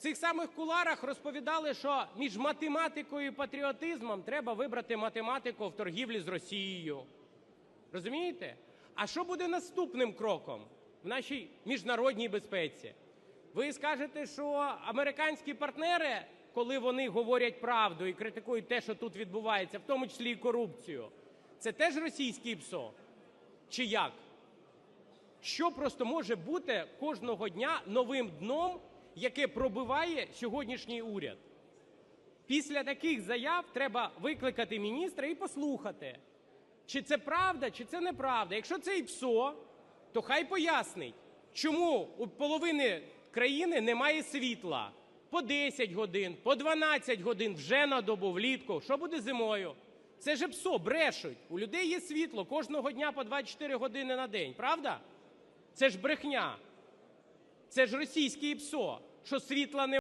Цих самих куларах розповідали, що між математикою і патріотизмом треба вибрати математику в торгівлі з Росією. Розумієте? А що буде наступним кроком в нашій міжнародній безпеці? Ви скажете, що американські партнери, коли вони говорять правду і критикують те, що тут відбувається, в тому числі і корупцію, це теж російський ПСО? Чи як? Що просто може бути кожного дня новим дном, яке пробиває сьогоднішній уряд? Після таких заяв треба викликати міністра і послухати, чи це правда, чи це неправда. Якщо це і ПСО, то хай пояснить, чому у половини країни немає світла по 10 годин, по 12 годин вже на добу влітку. Що буде зимою? Це ж ПСО, брешуть. У людей є світло кожного дня по 24 години на день, правда? Це ж брехня. Це ж російське ПСО, що світла не